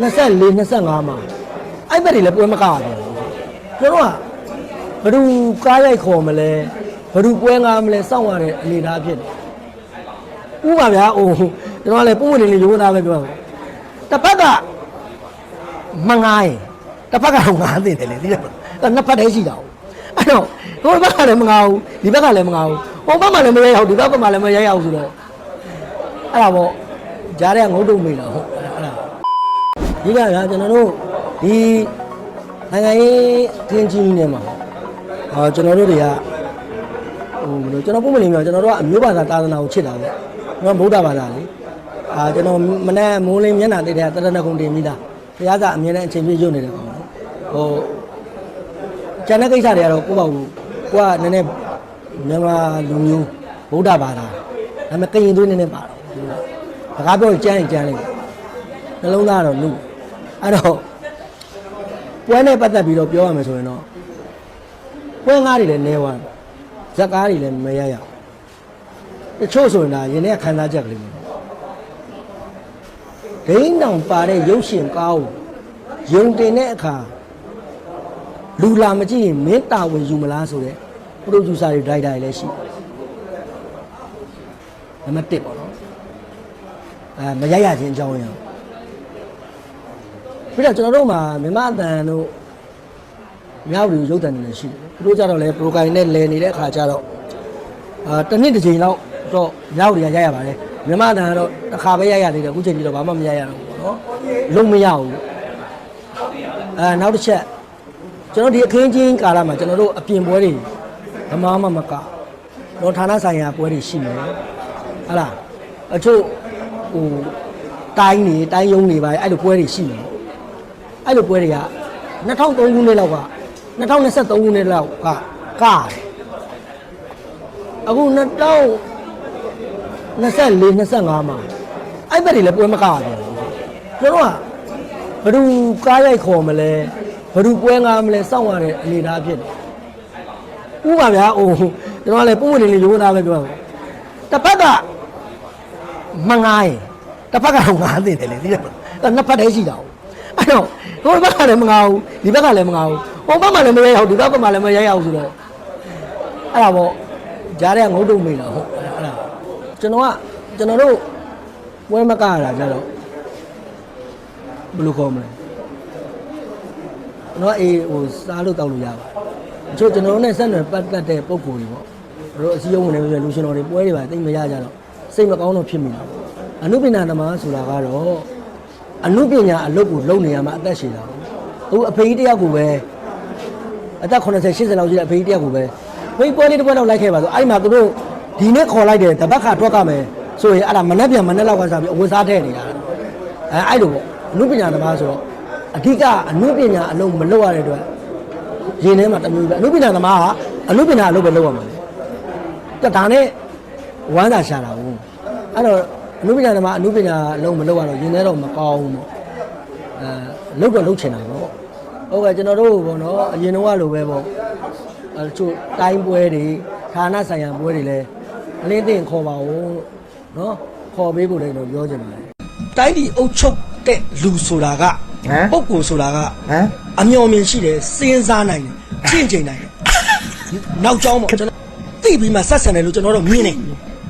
24 25မှာအဲ့ဘက်တွေလည်းပွဲမကားဘူးကျွန်တော်ကဘယ်သူကားရိုက်ခေါ်မလဲဘယ်သူပွဲငါမလဲစောင့်ရတဲ့အနေအထားဖြစ်တယ်ဥပါဗျာအိုးကျွန်တော်ကလည်းပုံဝင်နေလေးရိုးသားပဲပြောတာတစ်ဖက်ကမငားရင်တစ်ဖက်ကတော့ငားတင်တယ်လေဒီတော့နှစ်ဖက်တည်းရှိတာ။အဲ့တော့ဟိုဘက်ကလည်းမငားဘူးဒီဘက်ကလည်းမငားဘူးဟိုဘက်မှလည်းမရဲရောက်ဒီဘက်ကမှလည်းမရဲရောက်ဆိုတော့အဲ့ဒါပေါ့ကြားတဲ့ငုတ်တုံမိတာဟုတ်အဲ့ ဒါဒီကကကျွန်တော်တို့ဒီနိုင်ငံရေးအင်းကြီးနေမှာအာကျွန်တော်တို့တွေကဟိုဘယ်လိုကျွန်တော်ပုံမနေမြောကျွန်တော်တို့ကအမျိုးဘာသာသာသနာကိုချစ်တာပဲကျွန်တော်ဗုဒ္ဓဘာသာလေအာကျွန်တော်မနေ့မိုးလင်းမျက်နှာတိတ်တဲ့တရဏဂုံတင်မိတာဘုရားကအမြဲတမ်းအချိန်ပြည့်ရုပ်နေတယ်ကောင်ဟိုကျန်တဲ့ကိစ္စတွေကတော့ကိုယ့်ဘောက်ကိုကိုကနည်းနည်းမြန်မာလူမျိုးဗုဒ္ဓဘာသာဒါပေမဲ့ကရင်သွေးနည်းနည်းပါတော့စကားပြောရင်ကြမ်းရင်ကြမ်းလိုက်နှလုံးသားကတော့လူ အဲ့တော့ပွဲနဲ့ပတ်သက်ပြီးတော့ပြောရမယ်ဆိုရင်တော့ပွဲငါးတွေလည်းနဲသွားတယ်ဇက်ကားတွေလည်းမရရအောင်တချို့ဆိုရင်ဒါရင်းနဲ့ခံစားချက်ကလေးမျိုးဒိန်းတောင်ပါတဲ့ရုပ်ရှင်ကားကိုယုံတင်တဲ့အခါလူလာမကြည့်ရင်မင်းတာဝန်ယူမလားဆိုတဲ့ပရိုဂျူဆာတွေဒရိုက်တာတွေလည်းရှိတယ်နံပါတ်1ပေါ့နော်အဲမရရချင်းအကြောင်းရအောင် ပြီးတော့ကျွန်တော်တို့မှာမြမအတန်တို့မြောက်လူရုပ်တန်တွေလည်းရှိတယ်သူတို့ကြတော့လေပရိုကိုင်နဲ့လဲနေတဲ့အခါကျတော့အာတစ်နှစ်တစ်ချိန်လောက်တော့မြောက်တွေကရရပါတယ်မြမအတန်ကတော့တစ်ခါပဲရရသေးတယ်အခုချိန်ကြီးတော့ဘာမှမရရတော့ဘူးပေါ့နော်လုံးမရဘူးအဲနောက်တစ်ချက်ကျွန်တော်ဒီအခင်းချင်းကာလမှာကျွန်တော်တို့အပြင်ပွဲတွေဓမ္မမမကတော့ဌာနဆိုင်ရာပွဲတွေရှိမယ်ဟလားအချို့ဟိုတိုင်းနေတိုင်းယုံနေပါအဲ့လိုပွဲတွေရှိမယ် အဲ့လိုပွဲတွေက2003ခုနှစ်လောက်က2023ခုနှစ်လောက်ကကားတယ်အခု2024 25မှာအဲ့ဘက်တွေလည်းပွဲမကားဘူးကျွန်တော်ကဘယ်သူကားရိုက်ခေါ်မလဲဘယ်သူပွဲငါမလဲစောင့်ရတဲ့အနေအထားဖြစ်တယ်ဥပါဗျာအိုးကျွန်တော်ကလည်းပုံဝင်နေလေးရိုးသားပဲပြောတာတစ်ဖက်ကမငားရင်တစ်ဖက်ကတော့ငားတင်တယ်လေဒီတော့နှစ်ဖက်တည်းရှိတာအဲ့တော့ ဟိုဘက်ကလည်းမငားဘူးဒီဘက်ကလည်းမငားဘူးဟိုဘက်မှလည်းမရဲရောက်ဒီဘက်ကမှလည်းမရဲရောက်ဆိုတော့အဲ့ဒါပေါ့ကြားတဲ့ငုတ်တုံမိတာဟုတ်အဲ့ဒါကျွန်တော်ကကျွန်တော်တို့ပွဲမကရတာကြတော့ဘယ်လိုခေါ်မလဲကျွန်တော်အေးဟိုစားလို့တောက်လို့ရပါတယ်အချို့ကျွန်တော်တို့နဲ့ဆက်နွယ်ပတ်သက်တဲ့ပုံကိုယ်တွေပေါ့တို့အစည်းအဝေးနေပြီလူရှင်တော်တွေပွဲတွေပါတိတ်မရကြတော့စိတ်မကောင်းတော့ဖြစ်မိတာပေါ့အနုပညာသမားဆိုတာကတော့ အနုပညာအလုပ်ကိုလုပ်နေရမှာအသက်ရှင်တာပေါ့သူအဖေကြီးတယောက်ကိုပဲအသက်80 80လောက်ရှိတဲ့အဖေကြီးတယောက်ကိုပဲဖေးပွဲလေးတစ်ပွဲတော့လိုက်ခဲ့ပါဆိုအဲ့ဒီမှာသူတို့ဒီနေ့ခေါ်လိုက်တယ်တပတ်ခါထွက်ကမယ်ဆိုရင်အဲ့ဒါမနှက်ပြန်မနှက်လောက်ကစားပြီးအဝတ်စားထည့်နေတာအဲအဲ့လိုပေါ့အနုပညာသမားဆိုတော့အဓိကအနုပညာအလုံးမလုပ်ရတဲ့အတွက်ရင်ထဲမှာတမျိုးပဲအနုပညာသမားကအနုပညာအလုပ်ပဲလုပ်ရမှာလေဒါနဲ့ဝမ်းသာရှာတာဘူးအဲ့တော့ အနုပညာသမားအနုပညာအလုံးမလုပ်ရတော့ရင်ထဲတော့မကောင်းဘူးပေါ့အဲလုပ်တော့လုပ်ချင်တာပေါ့ဟုတ်ကဲ့ကျွန်တော်တို့ပေါ့နော်အရင်တော့လိုပဲပေါ့အဲချို့တိုင်းပွဲတွေဌာနဆိုင်ရာပွဲတွေလည်းအလင်းတင်ခေါ်ပါဦးနော်ခေါ်ပေးဖို့လည်းတော့ပြောချင်ပါတယ်တိုင်းပြည်အုပ်ချုပ်တဲ့လူဆိုတာကဟမ်ပုဂ္ဂိုလ်ဆိုတာကဟမ်အမျော်မြင်ရှိတယ်စဉ်းစားနိုင်တယ်ချင့်ချိန်နိုင်တယ်နောက်ကြောင်းပေါ့ကျွန်တော်သိပြီးမှဆက်ဆံတယ်လို့ကျွန်တော်တို့မြင်နေ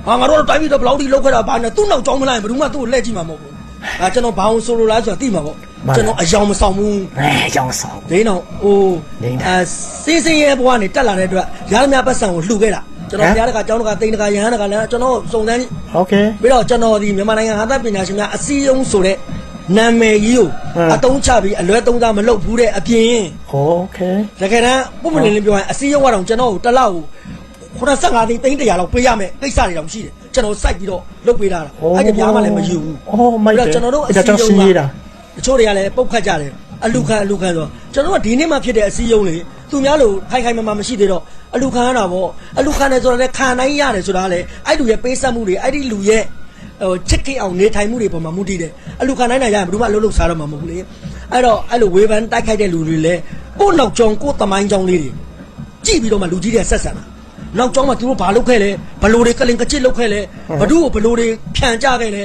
ဟာငါတို့တိုင်းပြည်တော့ဘယ်လောက်ထိလောက်ခဲ့တာဘာနဲ့သူ့နောက်ကြောင်းမလိုက်ဘယ်သူမှသူ့ကိုလှည့်ကြည့်မှာမဟုတ်ဘူးအဲကျွန်တော်ဘာအောင်ဆိုလိုလားဆိုတာသိမှာပေါ့ကျွန်တော်အယောင်မဆောင်ဘူး အဲကြောင်ဆောင် ဒိန်းအောင်အိုး ဒိန်းတာ အဲစင်းစင်းရဲဘဝကနေတက်လာတဲ့အတွက်ရသမျှပတ်စံကိုလှူခဲ့တာကျွန်တော်ဘုရားတကာကျောင်းတကာတိန်တကာယဟန်တကာလည်းကျွန်တော်စုံစမ်း โอเค ပြီးတော့ကျွန်တော်ဒီမြန်မာနိုင်ငံဟာသပညာရှင်များအစည်းအရုံးဆိုတဲ့နာမည်ကြီးကို ဟမ် အတုံးချပြီးအလွဲသုံးစားမလုပ်ဘူးတဲ့အပြင် โอเค တကယ်တမ်းပုံမှန်လင်းလင်းပြောရင်အစည်းအရုံးကတော့ကျွန်တော်ကိုတစ်လောက်ကို 85သိန်းသိန်း100လောက်ပေးရမယ်ကိစ္စတွေတောင်ရှိတယ်ကျွန်တော်စိုက်ပြီးတော့လုပ်ပေးတာလားအဲ့ဒီများမှလည်းမယူဘူးအော်မိုက်တယ်ပြီးတော့ကျွန်တော်တို့အဒါစည်းကြောင့်အရုံးစီးရတာတချို့တွေကလည်းပုတ်ခတ်ကြတယ်အလူခံအလူခံဆိုတော့ကျွန်တော်တို့ကဒီနေ့မှဖြစ်တဲ့အစည်းအရုံးလေသူများလို့ခိုင်ခိုင်မာမာမရှိသေးတော့အလူခံရတာပေါ့အလူခံတယ်ဆိုတော့လည်းခံနိုင်ရတယ်ဆိုတာကလည်းအဲ့လူရဲ့ပေးဆက်မှုတွေအဲ့ဒီလူရဲ့ဟိုချစ်ခင်အောင်နေထိုင်မှုတွေပေါ်မှာမူတည်တယ်အလူခံနိုင်နိုင်ရရင်ဘယ်သူမှအလုပ်လုပ်စားတော့မှာမဟုတ်ဘူးလေအဲ့တော့အဲ့လိုဝေဖန်တိုက်ခိုက်တဲ့လူတွေလည်းကိုယ့်နောက်ကြောင်ကိုယ့်တမိုင်းကြောင်လေးတွေကြည့်ပြီးတော့မှလူကြီးတွေဆက်ဆံတာ နောက်ကျောင်းမှာသူတို့ဘာလုပ်ခဲ့လဲဘလို့တွေကလင်ကချစ်လုပ်ခဲ့လဲဘဒုကိုဘလို့တွေဖြန်ကြခဲ့လဲ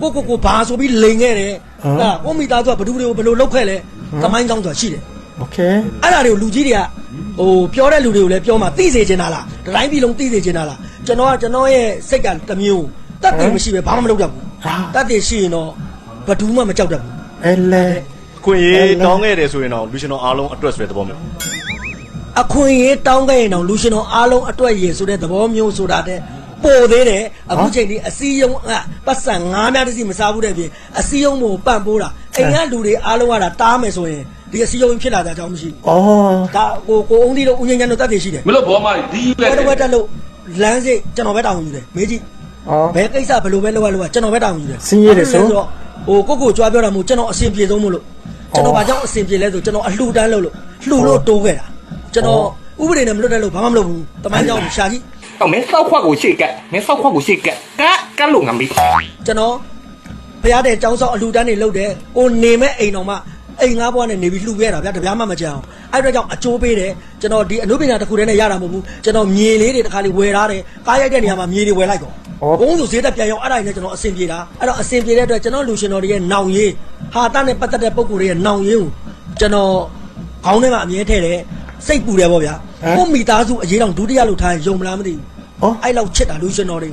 ကိုကိုကိုဘာဆိုပြီးလိန်ခဲ့တယ်ဟာကိုမိသားစုကဘဒုတွေကိုဘလို့လုပ်ခဲ့လဲသမိုင်းကြောင်းဆိုတာရှိတယ် โอเค အဲ့ဒါတွေကိုလူကြီးတွေကဟိုပြောတဲ့လူတွေကိုလည်းပြောမှသိစေချင်တာလားတတိုင်းပြည်လုံးသိစေချင်တာလားကျွန်တော်ကကျွန်တော်ရဲ့စိတ်ကတစ်မျိုးတတ်တယ်မရှိပဲဘာမှမလုပ်တတ်ဘူးတတ်တယ်ရှိရင်တော့ဘဒုမှမကြောက်တတ်ဘူး အဲလေ ခွင့်ရေးတောင်းခဲ့တယ်ဆိုရင်တော့လူရှင်တော်အားလုံးအတွက်ဆိုတဲ့သဘောမျိုး အခွင့်အရေးတောင်းခဲ့ရင်တော့လူရှင်တော်အားလုံးအတွက်ရည်ဆိုတဲ့သဘောမျိုးဆိုတာတဲ့ပို့သေးတယ်အခုချိန်ဒီအစည်းယုံကပတ်စံ၅များတစ်စီမစားဘူးတဲ့ပြင်အစည်းယုံကိုပန့်ပိုးတာအိမ်ကလူတွေအားလုံးကတာတားမယ်ဆိုရင်ဒီအစည်းယုံဖြစ်လာတဲ့အကြောင်းမရှိဘူး။ဒါကိုကိုအုံးသီးတို့ဦးငင်းငန်းတို့တတ်တယ်ရှိတယ်မလို့ဘောမဒီယူပဲ။ဘယ်တော့တက်လို့လမ်းစိကျွန်တော်ပဲတောင်းယူတယ်မေးကြည့်။အော်ဘယ်ကိစ္စဘယ်လိုပဲလုပ်ရလို့ကကျွန်တော်ပဲတောင်းယူတယ်။စင်းရတယ်ဆိုတော့ဟိုကိုကိုကြွားပြောတာမို့ကျွန်တော်အဆင်ပြေဆုံးမို့လို့ကျွန်တော်ဘာကြောင့်အဆင်ပြေလဲဆိုကျွန်တော်အလှူတန်းလုပ်လို့လှူလို့တိုးခဲ့တာ။ ကျွန်တော်ဥပဒေနဲ့မလွတ်တဲ့လို့ဘာမှမလုပ်ဘူးတမိုင်းကြောင့်ရှာကြည့်တော့မင်းစောက်ခွက်ကိုရှိကက်မင်းစောက်ခွက်ကိုရှိကက်ကကကလုံငမ်ဘီကျွန်တော်ဘုရားတဲ့ចောင်းဆောင်အလှူတန်းတွေလုပ်တယ်ကိုနေမဲ့အိမ်တော်မှာအိမ်ငါးဘွားနဲ့နေပြီးလှူခဲ့တာဗျာတပြားမှမကြအောင်အဲ့အတွက်ကြောင့်အကျိုးပေးတယ်ကျွန်တော်ဒီအနုပညာတစ်ခုတည်းနဲ့ရတာမဟုတ်ဘူးကျွန်တော်မြေလေးတွေတစ်ခါလေးဝယ်ထားတယ်ကားရိုက်တဲ့နေရာမှာမြေတွေဝယ်လိုက်ကောဘုံဆိုဈေးတက်ပြန်ရောက်အဲ့ဒါကြီးနဲ့ကျွန်တော်အဆင်ပြေတာအဲ့တော့အဆင်ပြေတဲ့အတွက်ကျွန်တော်လူရှင်တော်တွေရဲ့နောင်ရေးဟာတနဲ့ပတ်သက်တဲ့ပုံကိုယ်တွေရဲ့နောင်ရေးကိုကျွန်တော်ခေါင်းထဲမှာအမြဲထည့်တယ် စိတ်ပူတယ်ဗောဗျာကိုမိသားစုအရေးတော်ဒုတိယလို့ထားရင်ယုံမလားမသိဘူးဟောအဲ့လောက်ချစ်တာလူရှင်တော်တွေ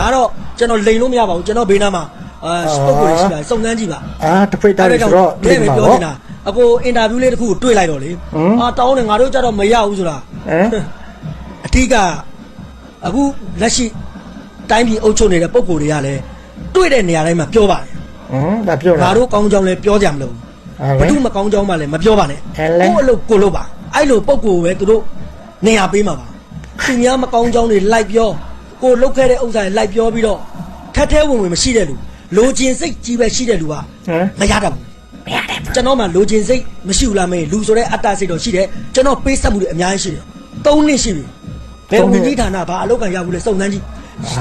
ဒါတော့ကျွန်တော်လိန်လို့မရပါဘူးကျွန်တော်ဘေးနားမှာအာပုဂ္ဂိုလ်ရှိပါတယ်စုံစမ်းကြည့်ပါအာတဖိတ်တာဆိုတော့ဒီမှာပြောနေတာအကိုအင်တာဗျူးလေးတစ်ခုကိုတွေ့လိုက်တော့လေအာတောင်းတယ်ငါတို့ကြတော့မရဘူးဆိုတာဟမ်အထက်ကအခုလက်ရှိတိုင်းပြည်အုပ်ချုပ်နေတဲ့ပုံကိုယ်တွေကလည်းတွေ့တဲ့နေရာတိုင်းမှာပြောပါတယ်ဟမ်ဒါပြောတာငါတို့ကောင်းကြောင်းလည်းပြောကြမလို့ဘူးဘယ်သူမကောင်းကြောင်းမှလည်းမပြောပါနဲ့ကိုယ့်အလုပ်ကိုလုပ်ပါ အဲ့လိုပုဂ္ဂိုလ်ပဲသူတို့နေရာပေးမှာပါသူများမကောင်းကြောင်းတွေလိုက်ပြောကိုယ်လုပ်ခဲ့တဲ့ဥစ္စာတွေလိုက်ပြောပြီးတော့ထက်ထဲဝင်ဝင်မရှိတဲ့လူလိုချင်စိတ်ကြီးပဲရှိတဲ့လူကဟမ်မရတတ်ဘူးမရတတ်ဘူးကျွန်တော်မှလိုချင်စိတ်မရှိဘူးလားမေးလူဆိုတဲ့အတ္တစိတ်တော့ရှိတယ်ကျွန်တော်ပေးဆက်မှုတွေအများကြီးရှိတယ်၃နှစ်ရှိပြီဘယ်သုံးနှစ်ဝင်ကြီးဌာနဘာအလုပ်ကံရဘူးလဲစုံစမ်းကြည့်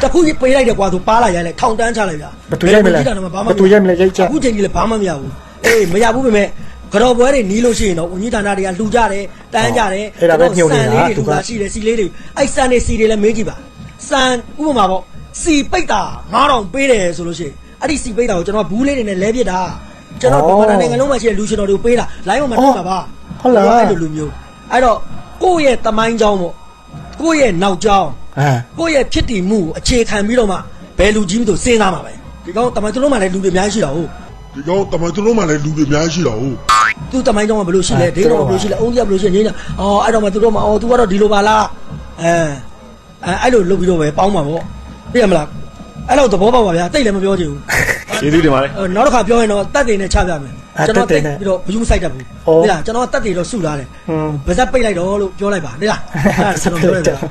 တခုကြီးပေးလိုက်တယ်ကွာဆိုပါလာရလဲထောင်တန်းချလိုက်ဗျာဘယ်သူရိုက်မလဲဘယ်ဝန်ကြီးဌာနမှာဘာမှဘယ်သူရိုက်မလဲရိုက်ချက်အခုချိန်ကြီးလည်းဘာမှမရဘူးအေးမရဘူးပေမဲ့ ကြော်ပွဲတွေနီးလို့ရှိရင်တော့ဝန်ကြီးဌာနတွေကလှူကြတယ်တန်းကြတယ်အဲ့ဒါပဲညှို့နေတာစံလေးတွေသူလှူကတာရှိတယ်စီလေးတွေအဲ့စံတွေစီတွေလည်းမေးကြည့်ပါစံဥပမာပေါ့စီပိတ်တာ9000ပေးတယ်ဆိုလို့ရှိရင်အဲ့ဒီစီပိတ်တာကိုကျွန်တော်ဘူးလေးတွေနဲ့လဲပစ်တာကျွန်တော်ဗမာနိုင်ငံလုံးမှာရှိတဲ့လူရှင်တော်တွေကိုပေးတာလိုင်းပေါ်မှာတက်တာပါဟုတ်လားအဲ့လိုလူမျိုးအဲ့တော့ကိုယ့်ရဲ့တမိုင်းကြောင်းပေါ့ကိုယ့်ရဲ့နောက်ကြောင်းอ่าကိုယ့်ရဲ့ဖြစ်တည်မှုကိုအခြေခံပြီးတော့မှဘယ်လူကြီးမဆိုစဉ်းစားမှာပဲဒီကောင်တမိုင်းသူတို့မှလည်းလူတွေအများကြီးရှိတာဟုတ်ဒီကောင်တမန်တော်လုံးမှလည်းလူတွေအများကြီးရှိတာဟုတ် သူတမိုင်းကြောင်းကဘယ်လိုရှိလဲအဲဒိန်းတော်ကဘယ်လိုရှိလဲအုံးကြီးကဘယ်လိုရှိလဲငင်းတာအော်အဲ့တော့မှသူတို့မှအော်သူကတော့ဒီလိုပါလားအဲအဲအဲ့လိုလုပ်ပြီးတော့ပဲပေါင်းမှာပေါ့သိရမလားအဲ့လိုသဘောပေါက်ပါဗျာတိတ်လည်းမပြောချင်ဘူးကျေးဇူးတင်ပါတယ်အဲနောက်တစ်ခါပြောရင်တော့တက်တွေနဲ့ချပြမယ်အဲကျွန်တော်တက်တိတွေတ်နဲ့ပြီးတော့ဘယူးဆိုင်တတ်ဘူးဩသိလားကျွန်တော်ကတက်တွေတော့စုထားတယ်ဟွန်းဗဇက်ပိတ်လိုက်တော့လို့ပြောလိုက်ပါသိလားအဲ့ဒါကျွန်တော်ပြောလိုက်ပါ